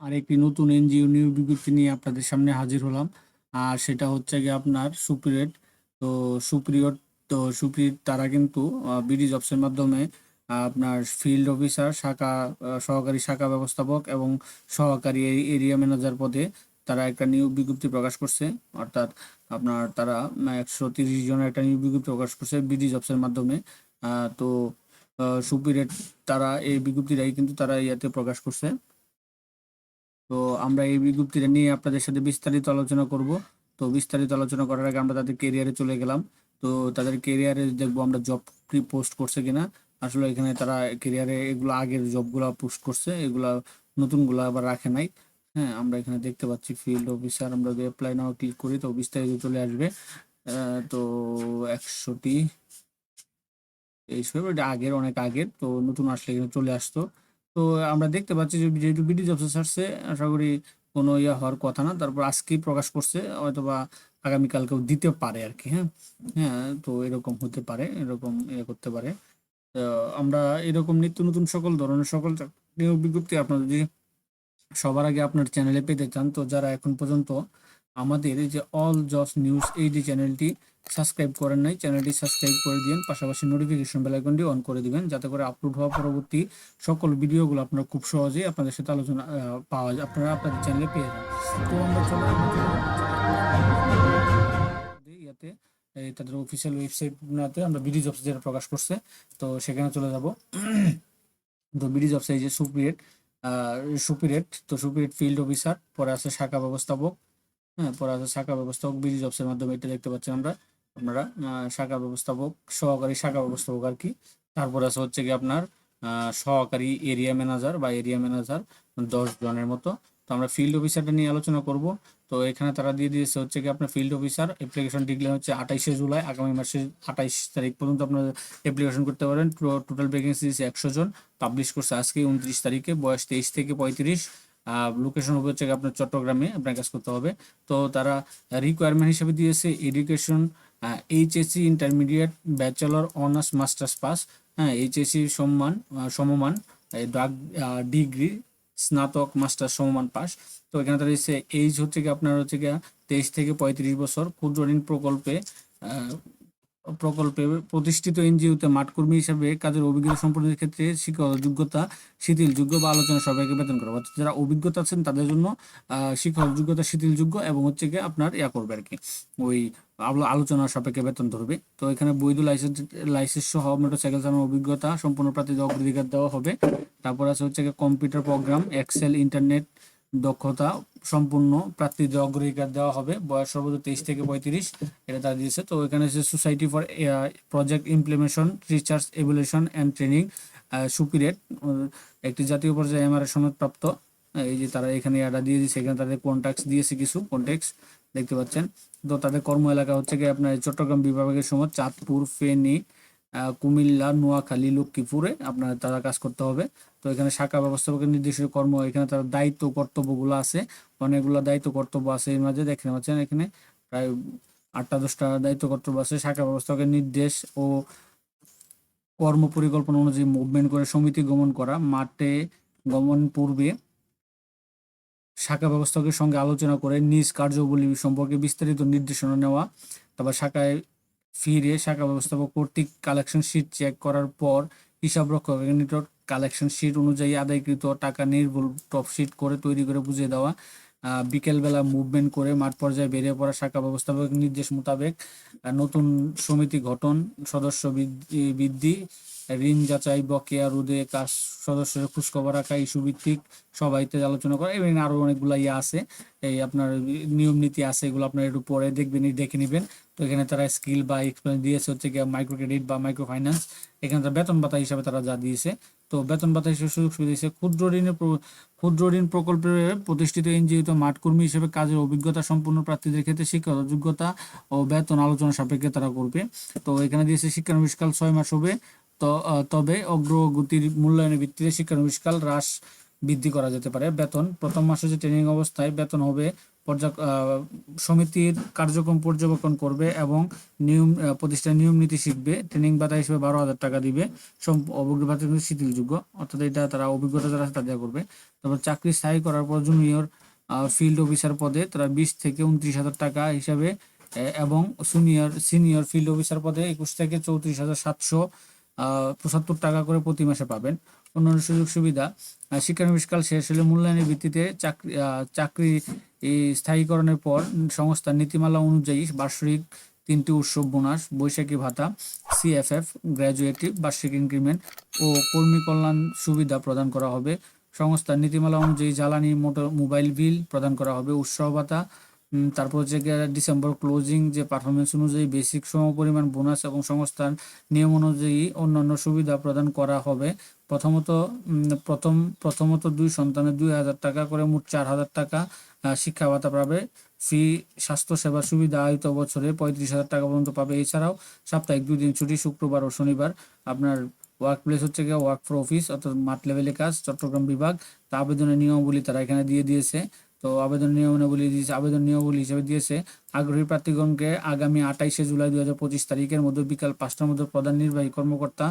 আর একটি নতুন এনজিও নিয়োগ বিজ্ঞপ্তি নিয়ে আপনাদের সামনে হাজির হলাম। আর সেটা হচ্ছে গিয়ে আপনার সুপ্রিয়েট তো সুপ্রিয়র, তো সুপ্রিয় তারা কিন্তু বিডি জবসের মাধ্যমে আপনার ফিল্ড অফিসার, শাখা সহকারী শাখা ব্যবস্থাপক এবং সহকারী এরিয়া ম্যানেজার পদে তারা একটা নিয়োগ বিজ্ঞপ্তি প্রকাশ করছে। অর্থাৎ আপনার তারা একশো তিরিশ জনের একটা নিয়োগ বিজ্ঞপ্তি প্রকাশ করছে বিডি জবসের মাধ্যমে। তো সুপিরিয়র তারা এই বিজ্ঞপ্তিটাই কিন্তু তারা ইয়াতে প্রকাশ করছে। তো আমরা এই বিজ্ঞপ্তিটা নিয়ে আপনাদের সাথে বিস্তারিত আলোচনা করব। তো বিস্তারিত আলোচনা করার আগে আমরা তাদের কেরিয়ারে চলে গেলাম। তো তাদের কেরিয়ারে দেখব আমরা জব পোস্ট করছে কিনা। আসলে এখানে তারা কেরিয়ারে এগুলো আগের জবগুলো পোস্ট করছে, এগুলা নতুনগুলো আবার রাখে নাই। হ্যাঁ আমরা এখানে দেখতে পাচ্ছি ফিল্ড অফিসার আমরা যদি অ্যাপ্লাই নাও ক্লিক করি তো বিস্তারিত চলে আসবে। তো একশোটি এইসব এটা আগের, অনেক আগের, তো নতুন আসলে এখানে চলে আসতো। তো আমরা দেখতে পাচ্ছি যে যেহেতু বিডি জবস আসছে আশা করি কোনো ইয়ে হওয়ার কথা না। তারপর আজকেই প্রকাশ করছে হয়তো বা আগামীকালকেও দিতে পারে আর কি হ্যাঁ? হ্যাঁ তো এরকম হতে পারে, এরকম ইয়ে করতে পারে। আমরা এরকম নিত্য নতুন সকল ধরনের সকল বিজ্ঞপ্তি আপনার যদি সবার আগে আপনার চ্যানেলে পেতে চান, তো যারা এখন পর্যন্ত আমাদের এই যে অল জবস নিউজ এই যে চ্যানেলটি সাবস্ক্রাইব করেন নাই, চ্যানেলটি সাবস্ক্রাইব করে দিন পাশাপাশি নোটিফিকেশন বেল আইকনটি অন করে দিবেন, যাতে করে আপলোড হওয়া পরবর্তী সকল ভিডিওগুলো আপনারা খুব সহজেই আপনাদের সাথে আলোচনা পাওয়া যায়, আপনারা আপনাদের চ্যানেলে পেয়ে যান। তো আমরা চলে ইয়াতে তাদের অফিসিয়াল ওয়েবসাইটগুলোতে আমরা বিডি জবস যেটা প্রকাশ করছে, তো সেখানে চলে যাব। তো বিডি জবস এই যে সুপ্রিয়েট সুপিরেট তো সুপিরেট ফিল্ড অফিসার পরে আছে শাখা ব্যবস্থাপক হ্যাঁ পরে আছে শাখা ব্যবস্থাপক বিডি জবসের মাধ্যমে এটা দেখতে পাচ্ছি আমরা। আপনারা শাখা ব্যবস্থাপক, সহকারী শাখা ব্যবস্থাপক আর কি। তারপর আছে হচ্ছে কি আপনার সহকারী এরিয়া ম্যানেজার বা এরিয়া ম্যানেজার দশ জনের মতো। তো আমরা ফিল্ড অফিসারটা নিয়ে আলোচনা করব। তো এখানে তারা দিয়ে দিয়েছে হচ্ছে কি আপনার ফিল্ড অফিসার অ্যাপ্লিকেশন ডিক্লেয়ার হচ্ছে আঠাইশে জুলাই, আগামী মাসের আঠাইশ তারিখ পর্যন্ত আপনার অ্যাপ্লিকেশন করতে পারেন। টোটাল ভ্যাকেন্সি দিয়েছে একশো জন। পাবলিশ করছে আজকে উনত্রিশ তারিখে, বয়স তেইশ থেকে পঁয়ত্রিশ। লোকেশন হবে হচ্ছে আপনার চট্টগ্রামে, আপনার কাজ করতে হবে। তো তারা রিকোয়ারমেন্ট হিসেবে দিয়েছে education HSC intermediate bachelor honours masters pass হ্যাঁ এইচএসসি সম্মান সমমান ডিগ্রি স্নাতক মাস্টার সমমান পাস তো এখানে তারা এইচ হচ্ছে কি আপনার হচ্ছে গিয়ে তেইশ থেকে পঁয়ত্রিশ বছর। ক্ষুদ্র ঋণ প্রকল্পে প্রকল্পে প্রতিষ্ঠিত এনজিওতে মাঠকর্মী হিসেবে কাজের অভিজ্ঞতা সম্পূর্ণের ক্ষেত্রে শিক্ষক যোগ্যতা, শিথিলযোগ্য বা আলোচনা সবাইকে বেতন করা। অর্থাৎ যারা অভিজ্ঞতা আছেন তাদের জন্য শিক্ষক যোগ্যতা, শিথিলযোগ্য এবং হচ্ছে গিয়ে আপনার ইয়া করবে আর কি ওই আলোচনা সাপেক্ষে বেতন ধরবে। তো এখানে বৈধ লাইসেন্স লাইসেন্স সহ মোটরসাইকেল চালানোর অভিজ্ঞতা, সম্পূর্ণ প্রার্থীদের অগ্রাধিকার দেওয়া হবে। তারপর আছে হচ্ছে কম্পিউটার প্রোগ্রাম এক্সেল ইন্টারনেট দক্ষতা সম্পূর্ণ প্রার্থীদের অগ্রাধিকার দেওয়া হবে। বয়স সর্বোচ্চ তেইশ থেকে পঁয়ত্রিশ, এটা তারা দিয়েছে। তো এখানে হচ্ছে society for project implementation research evaluation and training সুপিরিয়েট একটি জাতীয় পর্যায়ে এমআর সনদপ্রাপ্ত। এই যে তারা এখানে এটা দিয়ে দিয়েছে এখানে তাদের কন্ট্যাক্ট দিয়েছে কিছু কন্ট্যাক্ট দেখতে পাচ্ছেন। তো তাদের কর্ম এলাকা হচ্ছে কি আপনার চট্টগ্রাম বিভাগের সময় চাঁদপুর, ফেনী কুমিল্লা, নোয়াখালী, লক্ষ্মীপুরে আপনার তারা কাজ করতে হবে। তো এখানে শাখা ব্যবস্থাপকের নির্দিষ্ট কর্ম, এখানে তার দায়িত্ব কর্তব্যগুলো আছে। অনেকগুলো দায়িত্ব কর্তব্য আছে এর মাঝে, দেখতে পাচ্ছেন এখানে প্রায় আটটা দশটা দায়িত্ব কর্তব্য আছে। শাখা ব্যবস্থাপকের নির্দেশ ও কর্ম পরিকল্পনা অনুযায়ী মুভমেন্ট করে সমিতি গমন করা। মাঠে গমন পূর্বে শাখা ব্যবস্থাপকের সঙ্গে আলোচনা করে নিজ কার্যাবলী সম্পর্কে বিস্তারিত নির্দেশনা নেওয়া। তারপর শাখায় ফিরে শাখা ব্যবস্থাপক কর্তৃক কালেকশন শিট চেক করার পর হিসাব রক্ষকের নিকট কালেকশন শিট অনুযায়ী আদায়কৃত টাকা নির্ভুল টপ শিট করে তৈরি করে বুঝিয়ে দেওয়া বিকেলবেলা মুভমেন্ট করে মাঠ পর্যায়ে বেরিয়ে পড়া শাখা ব্যবস্থাপক নির্দেশ মোতাবেক নতুন সমিতি গঠন, সদস্য বৃদ্ধি ঋণ যাচাই বকেয়া রোধে কাজ সদস্যের খোঁজখবর রাখা, ইস্যু ভিত্তিক সবাইতে আলোচনা করা এবং আরও অনেকগুলো ইয়ে আছে। এই আপনার নিয়ম নীতি আছে, এগুলো আপনার একটু পরে দেখবেন দেখে নেবেন। তো এখানে তারা স্কিল বা এক্সপিরিয়েন্স দিয়েছে হচ্ছে গিয়ে মাইক্রো ক্রেডিট বা মাইক্রো ফাইন্যান্স এখানে তারা বেতন ভাতা হিসাবে তারা যা দিয়েছে। তো বেতন ভাতা হিসেবে সুযোগ সুবিধা দিয়েছে। ক্ষুদ্র ঋণের ক্ষুদ্র ঋণ প্রকল্পের প্রতিষ্ঠিত এনজিওতে মাঠকর্মী হিসেবে কাজের অভিজ্ঞতা, সম্পূর্ণ প্রার্থীদের ক্ষেত্রে শিক্ষা যোগ্যতা ও বেতন আলোচনা সাপেক্ষে তারা করবে। তো এখানে দিয়েছে শিক্ষানবিষ্কাল ছয় মাস হবে। তবে অগ্রগতির মূল্যায়নের ভিত্তিতে শিক্ষার শিক্ষানবিষ্কাল হ্রাস বৃদ্ধি করা যেতে পারে। বেতন প্রথম মাসে যে ট্রেনিং অবস্থায় বেতন হবে সমিতির কার্যক্রম পর্যবেক্ষণ করবে এবং নিয়ম আহ, প্রতিষ্ঠানের নিয়ম নীতি শিখবে। ট্রেনিং ভাতা হিসেবে বারো হাজার টাকা দিবে। অভিজ্ঞ শিথিলযোগ্য অর্থাৎ এটা তারা অভিজ্ঞতা যারা আছে তাদের করবে। তারপর চাকরি স্থায়ী করার পর জুনিয়র ফিল্ড অফিসার পদে তারা বিশ থেকে উনত্রিশ হাজার টাকা হিসাবে এবং সিনিয়র সিনিয়র ফিল্ড অফিসার পদে একুশ থেকে চৌত্রিশ হাজার সাতশো পঁচাত্তর টাকা করে প্রতি মাসে পাবেন। অন্যান্য সুযোগ সুবিধা শিক্ষানবিষ্কাল শেষ হলে মূল্যায়নের ভিত্তিতে চাকরি চাকরি স্থায়ীকরণের পর সংস্থার নীতিমালা অনুযায়ী বার্ষিক তিনটি উৎসব বোনাস, বৈশাখী ভাতা, সিএফএফ, গ্র্যাজুয়েটিভ, বার্ষিক ইনক্রিমেন্ট ও কর্মী কল্যাণ সুবিধা প্রদান করা হবে। সংস্থার নীতিমালা অনুযায়ী জ্বালানি, মোটর, মোবাইল বিল প্রদান করা হবে। উৎসব ভাতা তারপর হচ্ছে ডিসেম্বর ক্লোজিং যে পারফরমেন্স অনুযায়ী বেসিক সমপরিমাণ বোনাস এবং সংস্থার নিয়ম অনুযায়ী অন্যান্য সুবিধা প্রদান করা হবে। প্রথমত প্রথম, প্রথমত দুই সন্তানের দুই হাজার টাকা করে মোট চার হাজার টাকা শিক্ষা ভাতা পাবে। ফ্রি স্বাস্থ্য সেবা সুবিধা আয়ত বছরে পঁয়ত্রিশ হাজার টাকা পর্যন্ত পাবে। এছাড়াও সাপ্তাহিক দুই দিন ছুটি, শুক্রবার ও শনিবার আপনার ওয়ার্ক প্লেস হচ্ছে গিয়ে ওয়ার্ক ফর অফিস অর্থাৎ মাঠ লেভেলে কাজ, চট্টগ্রাম বিভাগ। তা আবেদনের নিয়মাবলী তারা এখানে দিয়ে দিয়েছে। তো আবেদন নিয়মাবলী দিয়েছে আবেদন নিয়মাবলী হিসেবে দিয়েছে আগ্রহী প্রার্থীগণকে আগামী আঠাইশে জুলাই দুই হাজার পঁচিশ তারিখের মধ্যে বিকাল পাঁচটার মধ্যে প্রধান নির্বাহী কর্মকর্তা,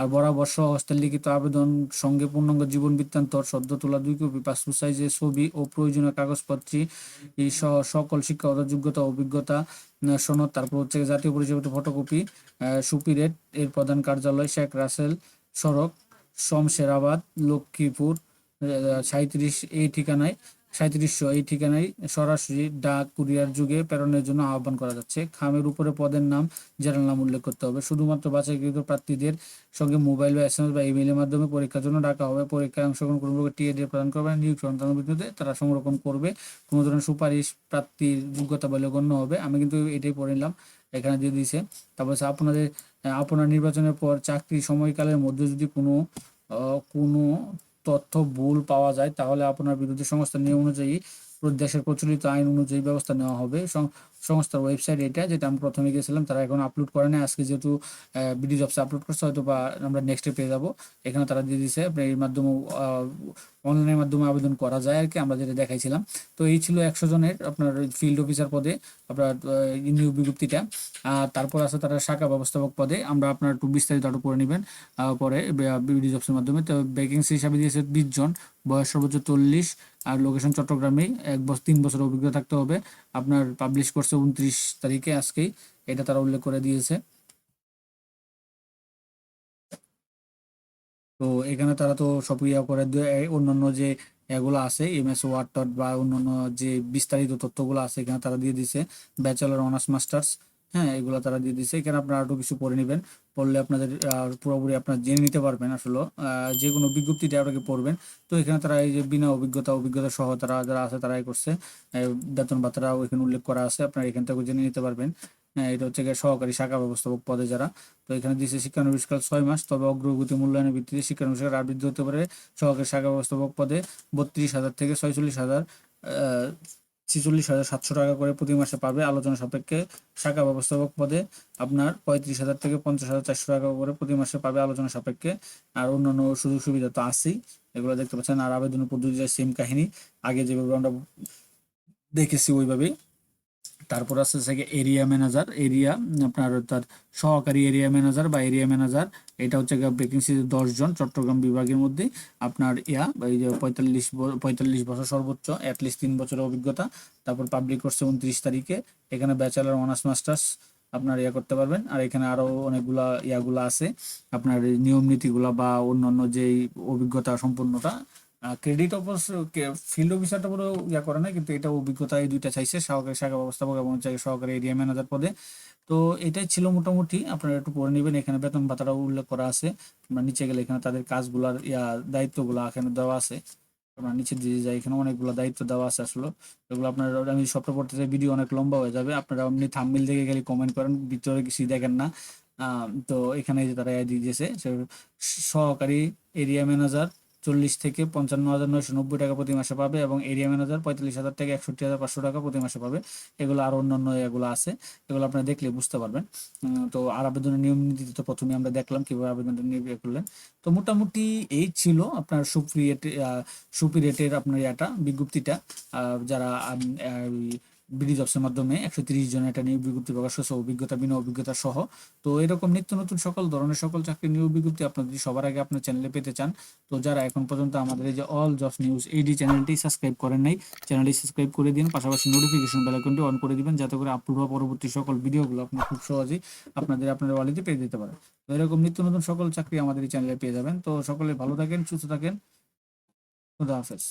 আর বরাবর সহ হস্তের লিখিত আবেদন সঙ্গে পূর্ণাঙ্গ জীবন বৃত্তান্ত, সদ্য তোলা দুই কপি, পাসপোর্ট সাইজের ছবি ও প্রয়োজনীয় কাগজপত্রী সহ সকল শিক্ষাগত যোগ্যতা, অভিজ্ঞতা সনদ, তারপর হচ্ছে জাতীয় পরিচয়পত্র, ফটোকপি সুপিরেট, এর প্রধান কার্যালয় শেখ রাসেল সড়ক, শমশেরাবাদ, লক্ষ্মীপুর সাঁত্রিশ এই ঠিকানায় সাঁত্রিশশো এই ঠিকানায় সরাসরি ডাক কুরিয়ার যুগে প্রেরণের জন্য আহ্বান করা যাচ্ছে। খামের উপরে পদের নাম জেনারেল নাম উল্লেখ করতে হবে। শুধুমাত্র বাছাইকৃত প্রার্থীদের সঙ্গে মোবাইল বা এসএমএস বা ইমেইলের মাধ্যমে পরীক্ষার জন্য ডাকা হবে। পরীক্ষায় অংশগ্রহণ করবে টিএডি প্রদান করবে নিয়োগ সন্তানের ভিত্তিতে তারা সংরক্ষণ করবে। কোনো ধরনের সুপারিশ প্রার্থীর যোগ্যতা বলে গণ্য হবে। আমি কিন্তু এটাই পড়ে নিলাম। এখানে দিয়ে দিয়েছে। তারপর আপনাদের, আপনার নির্বাচনের পর চাকরি সময়কালের মধ্যে যদি কোনো কোনো তথ্য ভুল পাওয়া যায় তাহলে আপনার বিরুদ্ধে সমস্ত নিয়ম অনুযায়ী দেশের প্রচলিত আইন অনুযায়ী ব্যবস্থা নেওয়া হবে। সংস্থার ওয়েবসাইট এটা, যেটা আমি প্রথমে গেছিলাম, তারা এখন আপলোড করে না আজকে যেহেতু বিডি জবসে আপলোড করছে, হয়তো বা আমরা নেক্সটে পেয়ে যাব। এখানে তারা দিয়ে দিছে আপনি এর মাধ্যমে অনলাইনের মাধ্যমে আবেদন করা যায় আর কি, আমরা যেটা দেখাইছিলাম। তো এই ছিল একশো জনের আপনার ফিল্ড অফিসার পদে, আপনার নিয়োগ বিজ্ঞপ্তিটা। আর তারপর আছে তারা শাখা ব্যবস্থাপক পদে। আমরা আপনার একটু বিস্তারিত আরও করে নেবেন পরে বিডি জবসের মাধ্যমে। তো ভ্যাকেন্সি হিসাবে দিয়েছে বিশ জন, বয়স সর্বোচ্চ চল্লিশ। আর লোকেশন চট্টগ্রামেই এক বছর তিন বছর অভিজ্ঞতা থাকতে হবে। আপনার পাবলিশ করছে উনত্রিশ তারিখে আজকেই। এটা তারা উল্লেখ করে দিয়েছে। তো এখানে তারা তো সব ইয়া করে অন্যান্য যে এগুলো আছে এমএস ওয়ার্ড বা অন্যান্য যে বিস্তারিত তথ্যগুলো আছে, এখানে তারা দিয়ে দিছে ব্যাচেলর অনার্স মাস্টার্স হ্যাঁ এগুলো তারা দিয়ে দিচ্ছে এখানে আপনারা আরও কিছু পড়ে নেবেন। পড়লে আপনাদের পুরোপুরি আপনারা জেনে নিতে পারবেন আসলে যে কোনো বিজ্ঞপ্তিটা আপনাকে পড়বেন। তো এখানে তারা এই যে বিনা অভিজ্ঞতা অভিজ্ঞতা সহ তারা যারা আছে তারাই করছে। বেতন ভাতারাও এখানে উল্লেখ করা আছে। আপনারা এখান থেকে জেনে নিতে পারবেন। এটা হচ্ছে সহকারী শাখা ব্যবস্থাপক পদে যারা। তো এখানে দিচ্ছে শিক্ষানবিষ্কাল ছয় মাস, তবে অগ্রগতি মূল্যায়নের ভিত্তিতে শিক্ষানবিষ্কার বৃদ্ধি হতে পারে সহকারী শাখা ব্যবস্থাপক পদে বত্রিশ হাজার থেকে ছয়চল্লিশ হাজার ছিচল্লিশ হাজার সাতশো টাকা করে প্রতি মাসে পাবে আলোচনা সাপেক্ষে শাখা ব্যবস্থাপক পদে। আপনার পঁয়ত্রিশ হাজার থেকে পঞ্চাশ হাজার চারশো টাকা করে প্রতি মাসে পাবে আলোচনা সাপেক্ষে। আর অন্যান্য সুযোগ সুবিধা তো আছেই, এগুলো দেখতে পাচ্ছেন। আর আবেদনের পদ্ধতিটা সেম কাহিনী। আগে যেভাবে আমরা দেখেছি ওইভাবেই। তারপর আছে হচ্ছে এরিয়া ম্যানেজার এরিয়া আপনার তার সহকারী এরিয়া ম্যানেজার বা এরিয়া ম্যানেজার এটা হচ্ছে ভ্যাকেন্সি দশ জন চট্টগ্রাম বিভাগের মধ্যে আপনার ইয়া, এই যে পঁয়তাল্লিশ পঁয়তাল্লিশ বছর সর্বোচ্চ অ্যাটলিস্ট তিন বছরের অভিজ্ঞতা। তারপর পাবলিক করছে উনত্রিশ তারিখে। এখানে ব্যাচেলার অনার্স মাস্টার্স আপনার ইয়া করতে পারবেন। আর এখানে আরও অনেকগুলা ইয়াগুলা আছে। আপনার নিয়ম নীতিগুলা বা অন্যান্য যেই অভিজ্ঞতা সম্পূর্ণটা ক্রেডিট অবশ্য ফিল্ড অফিসারটা পুরো ইয়া করে না কিন্তু এটা অভিজ্ঞতা এই দুইটা চাইছে, সহকারী শাখা ব্যবস্থাপক এবং সহকারী এরিয়া ম্যানেজার পদে। তো এটাই ছিল মোটামুটি, আপনারা একটু পড়ে নেবেন, এখানে বেতন ভাতাটাও উল্লেখ করা আছে আমরা নিচে গেলে এখানে তাদের কাজগুলার, ইয়া, দায়িত্বগুলো এখানে দেওয়া আছে। আমরা নিচে দিয়ে যাই, এখানে অনেকগুলো দায়িত্ব দেওয়া আছে আসলে। এগুলো আপনার, আমি সবটা পড়তে চাই, ভিডিও অনেক লম্বা হয়ে যাবে, আপনারা এমনি থাম্বনেল দেখে গেলে কমেন্ট করেন, ভিতরে কিছু দেখেন না। তো এখানে যে তারা দিয়ে দিয়েছে সহকারী এরিয়া ম্যানেজার চল্লিশ থেকে পঞ্চান্ন হাজার নয়শো নব্বই টাকা প্রতি মাসে পাবে এবং এরিয়া ম্যানেজার পঁয়তাল্লিশ হাজার থেকে একষট্টি হাজার পাঁচশো টাকা প্রতি মাসে পাবে। এগুলো আরও অন্যান্য এগুলো আছে, এগুলো আপনারা দেখলে বুঝতে পারবেন। তো আর আবেদনের নিয়ম নীতি তো প্রথমে আমরা দেখলাম কীভাবে আবেদনটা নিয়ে করলেন। তো মোটামুটি এই ছিল আপনার সুপ্রিয়েট সুপিরিয়েটের আপনার ইয়াটা, বিজ্ঞপ্তিটা। যারা বিডি জবসের মাধ্যমে একশো তিরিশ জন এটা নিয়োগ বিজ্ঞপ্তি প্রকাশ করছে, অভিজ্ঞতা, বিনা অভিজ্ঞতা সহ। তো এরকম নিত্য নতুন সকল ধরনের সকল চাকরি নিয়োগ বিজ্ঞপ্তি আপনার যদি সবার আগে আপনার চ্যানেলে পেতে চান। তো যারা এখন পর্যন্ত আমাদের এই যে অল জবস নিউজ এইডি চ্যানেলটি সাবস্ক্রাইব করেন নাই চ্যানেলটি সাবস্ক্রাইব করে দিন, পাশাপাশি নোটিফিকেশন বেল আইকনটি অন করে দিবেন, যাতে করে আপলোড হওয়া পরবর্তী সকল ভিডিওগুলো আপনি খুব সহজেই আপনাদের আপনার ওয়ালিতে পেয়ে যেতে পারেন। তো এরকম নিত্য নতুন সকল চাকরি আমাদের এই চ্যানেলে পেয়ে যাবেন। তো সকলে ভালো থাকেন, সুস্থ থাকেন। খুদা হাফেজ।